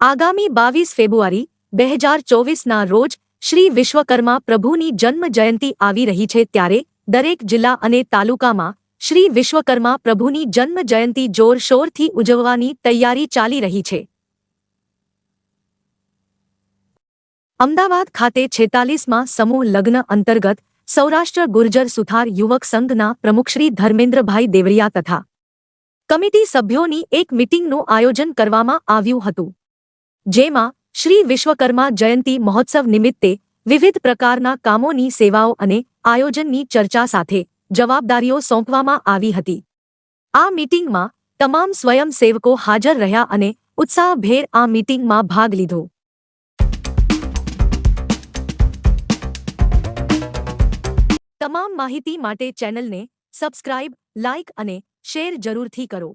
આગામી બાવીસ ફેબ્રુઆરી, બે હજાર ચોવીસના રોજ શ્રી વિશ્વકર્મા પ્રભુની જન્મ જયંતિ આવી રહી છે ત્યારે દરેક જિલ્લા અને તાલુકામાં શ્રી વિશ્વકર્મા પ્રભુની જન્મ જયંતિ જોરશોરથી ઉજવવાની તૈયારી ચાલી રહી છે. અમદાવાદ ખાતે છેતાલીસમાં સમૂહ લગ્ન અંતર્ગત સૌરાષ્ટ્ર ગુર્જર સુથાર યુવક સંઘના પ્રમુખશ્રી ધર્મેન્દ્રભાઈ દેવરિયા તથા કમિટી સભ્યોની એક મિટિંગનું આયોજન કરવામાં આવ્યું હતું. જેમાં શ્રી વિશ્વકર્મા જયંતિ મહોત્સવ નિમિત્તે વિવિધ પ્રકારના કામોની સેવાઓ અને આયોજનની ચર્ચા સાથે જવાબદારીઓ સોંપવામાં આવી હતી. આ મીટિંગમાં તમામ સ્વયંસેવકો હાજર રહ્યા અને ઉત્સાહભેર આ મીટિંગમાં ભાગ લીધો. તમામ માહિતી માટે ચેનલને સબસ્ક્રાઇબ, લાઇક અને શેર જરૂરથી કરો.